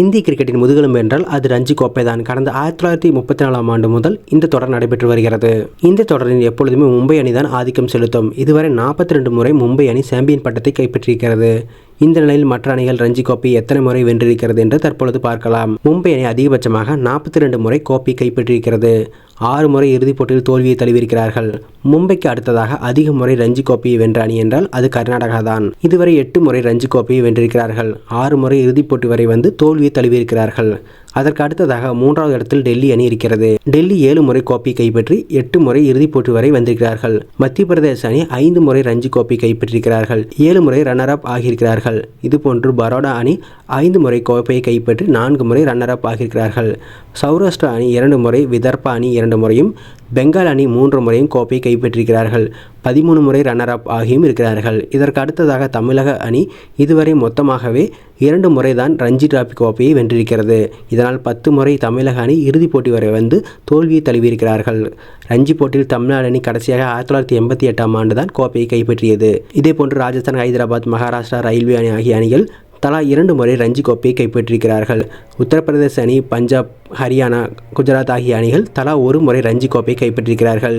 இந்திய கிரிக்கெட்டின் முதுகெலும்பு என்றால் அது ரஞ்சி கோப்பை தான் கடந்த ஆயிரத்தி தொள்ளாயிரத்தி முப்பத்தி நாலாம் ஆண்டு முதல் இந்த தொடர் நடைபெற்று வருகிறது. இந்த தொடரில் எப்பொழுதுமே மும்பை அணிதான் ஆதிக்கம் செலுத்தும். இதுவரை நாற்பத்தி ரெண்டு முறை மும்பை அணி சாம்பியன் பட்டத்தை கைப்பற்றியிருக்கிறது. இந்த நிலையில் மற்ற அணிகள் ரஞ்சி கோப்பை எத்தனை முறை வென்றிருக்கிறது என்று தற்பொழுது பார்க்கலாம். மும்பை அணி அதிகபட்சமாக நாற்பத்தி ரெண்டு முறை கோப்பை கைப்பற்றியிருக்கிறது. ஆறு முறை இறுதிப் போட்டியில் தோல்வியை தழுவியிருக்கிறார்கள். மும்பைக்கு அடுத்ததாக அதிக முறை ரஞ்சி கோப்பையை வென்ற அணி என்றால் அது கர்நாடகா தான். இதுவரை எட்டு முறை ரஞ்சி கோப்பையை வென்றிருக்கிறார்கள். ஆறு முறை இறுதிப் போட்டி வரை வந்து தோல்வியை தழுவியிருக்கிறார்கள். அதற்கு அடுத்ததாக மூன்றாவது இடத்தில் டெல்லி அணி இருக்கிறது. டெல்லி ஏழு முறை கோப்பை கைப்பற்றி எட்டு முறை இறுதிப் போட்டி வரை வந்திருக்கிறார்கள். மத்திய பிரதேச அணி ஐந்து முறை ரஞ்சி கோப்பை கைப்பற்றியிருக்கிறார்கள். ஏழு முறை ரன்னர் அப் ஆகியிருக்கிறார்கள். இதுபோன்று பரோடா அணி ஐந்து முறை கோப்பையை கைப்பற்றி நான்கு முறை ரன்னர் அப் ஆகியிருக்கிறார்கள். சௌராஷ்டிரா அணி இரண்டு முறை விதர்பா அணி இரண்டு முறையும் பெங்கால் அணி மூன்று முறையும் கோப்பையை கைப்பற்றியிருக்கிறார்கள். பதிமூணு முறை ரன்னர் அப் ஆகியும் இருக்கிறார்கள். இதற்கு அடுத்ததாக தமிழக அணி இதுவரை மொத்தமாகவே இரண்டு முறை தான் ரஞ்சி டிராபி கோப்பையை வென்றிருக்கிறது. இதனால் பத்து முறை தமிழக அணி இறுதிப் போட்டி வரை வந்து தோல்வியை தழுவியிருக்கிறார்கள். ரஞ்சி போட்டியில் தமிழ்நாடு அணி கடைசியாக ஆயிரத்தி தொள்ளாயிரத்தி எண்பத்தி எட்டாம் ஆண்டு தான் கோப்பையை கைப்பற்றியது. இதேபோன்று ராஜஸ்தான் ஹைதராபாத் மகாராஷ்டிரா ரயில்வே அணி ஆகிய அணிகள் தலா இரண்டு முறை ரஞ்சி கோப்பையை கைப்பற்றியிருக்கிறார்கள். உத்தரப்பிரதேச அணி பஞ்சாப் ஹரியானா குஜராத் ஆகிய அணிகள் தலா ஒரு முறை ரஞ்சி கோப்பையை கைப்பற்றியிருக்கிறார்கள்.